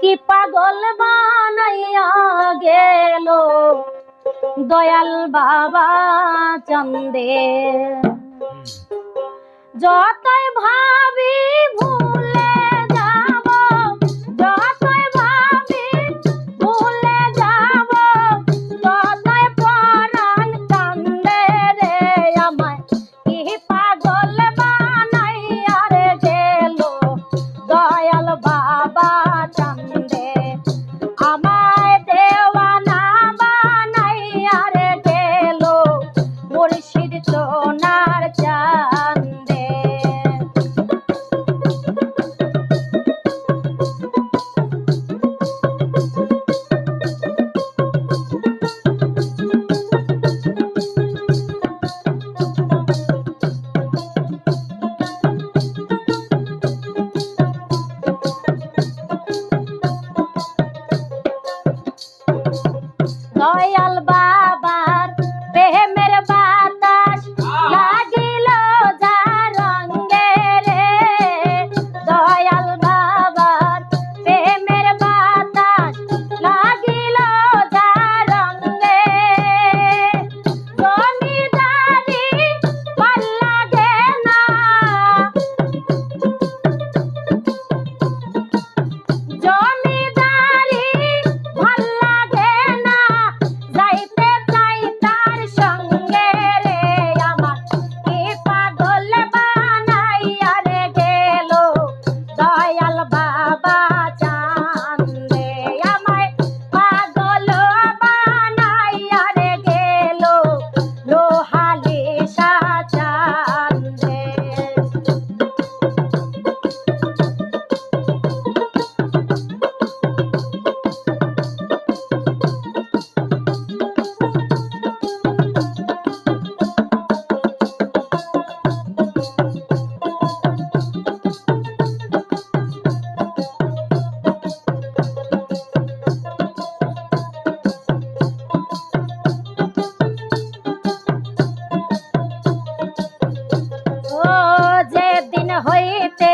কি পাগল বানাইয়া গেল? দয়াল বাবা চন্দে। যতই ভাবি ভুলে যেতে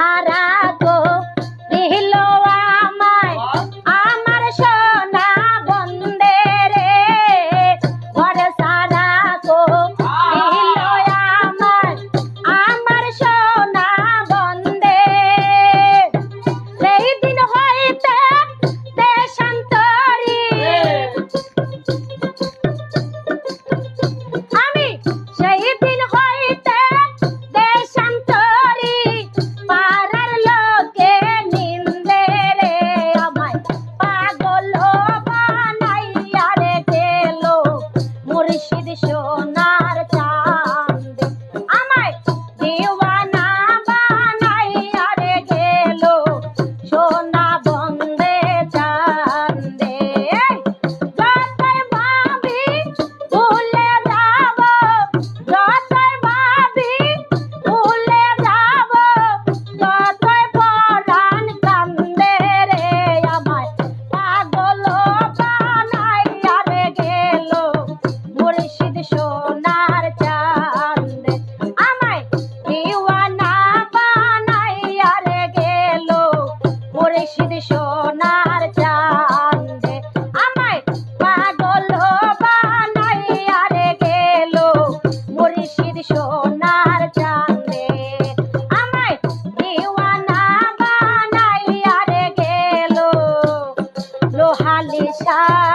hara amor, eso. ใ